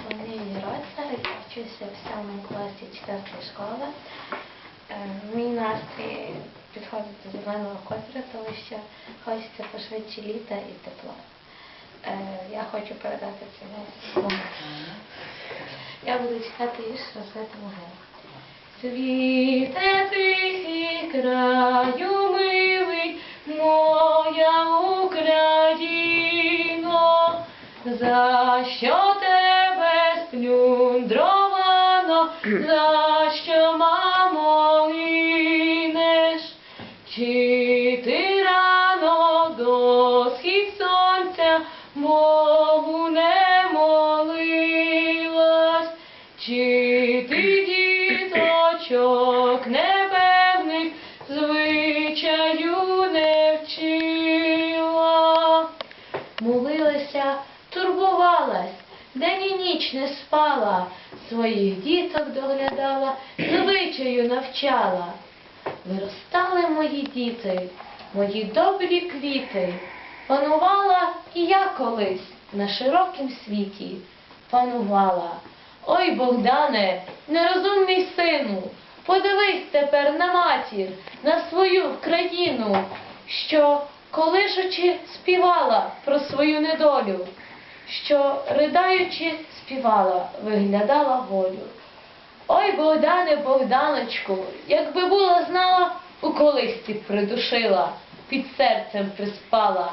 Соломії Роцар, я вчуся в сьомому класі 4 школи. Е, Мій настрій підходить до зеленого кольору, тому що хочеться пошвидше літа і тепла. Е, Я хочу передати цей момент. Я буду читати вірш розбита могила. Світе тихий краю милий, моя Україно, Богу не молилась? Чи ти діточок непевних звичаю не вчила? Молилася, турбувалась, день і ніч не спала, своїх діток доглядала, звичаю навчала. Виростали мої діти, мої добрі квіти, панувала і я колись на широкім світі, панувала. Ой, Богдане, нерозумний сину, подивись тепер на матір, на свою країну, що, колишучи, співала про свою недолю, що, riдаючи, співала, виглядала волю. Ой, Богдане, Богданочку, якби була знала, у колисці придушила, під серцем приспала.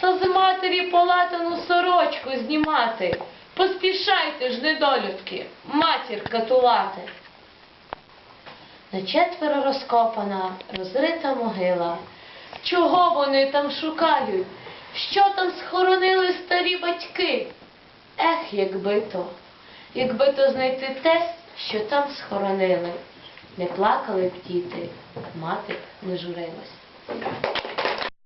та з матері полатану сорочку знімати. Поспішайте ж, недолюдки, матір катувати. На четверо розкопана, розрита могила. Чого вони там шукають? Що там схоронили старі батьки? Ех, якби то, якби то знайти те, що там схоронили. Не плакали б діти, мати не журилась.